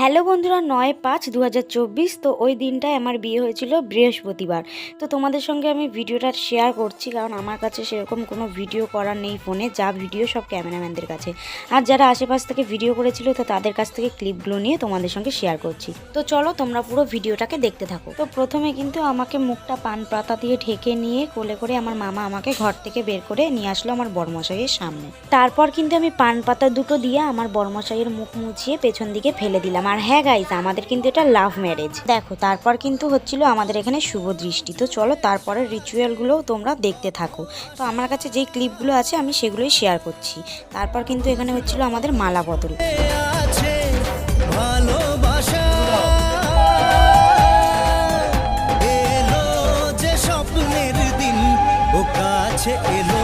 Hello বন্ধুরা, নয় পাঁচ দু তো ওই দিনটায় আমার বিয়ে হয়েছিল বৃহস্পতিবার। তো তোমাদের সঙ্গে আমি ভিডিওটা শেয়ার করছি, কারণ আমার কাছে সেরকম কোনো ভিডিও করার নেই ফোনে যা ভিডিও সব ক্যামেরাম্যানদের কাছে। আর যারা আশেপাশ থেকে ভিডিও করেছিল, তো তাদের কাছ থেকে ক্লিপগুলো নিয়ে তোমাদের সঙ্গে শেয়ার করছি। তো চলো তোমরা পুরো ভিডিওটাকে দেখতে থাকো। তো প্রথমে কিন্তু আমাকে মুখটা পান পাতা দিয়ে ঢেকে নিয়ে কোলে করে আমার মামা আমাকে ঘর থেকে বের করে নিয়ে আসলো আমার বড়মশাইয়ের সামনে। তারপর কিন্তু আমি পান পাতা দুটো দিয়ে আমার বড়মশাইয়ের মুখ মুছিয়ে পেছন দিকে ফেলে দিলাম। আর হ্যাঁ গাইজ আমাদের কিন্তু এটা লাভ ম্যারেজ দেখো, তারপর কিন্তু হচ্ছিল আমাদের এখানে শুভ দৃষ্টি। তো চলো তারপরে রিচুয়ালগুলোও তোমরা দেখতে থাকো। তো আমার কাছে যেই ক্লিপগুলো আছে, আমি সেগুলোই শেয়ার করছি। তারপর কিন্তু এখানে হচ্ছিল আমাদের মালা বদল। ভালোবাসা। এলো যে স্বপ্নের দিন, ও কাছে এলো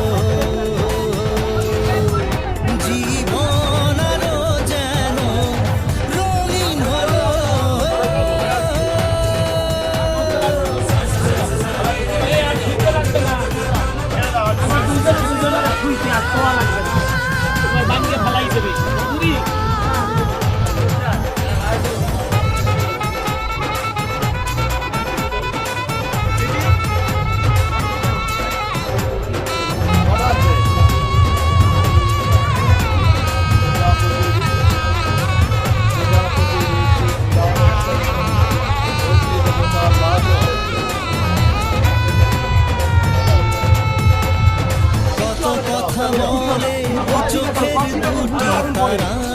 Sekolah. ¿verdad?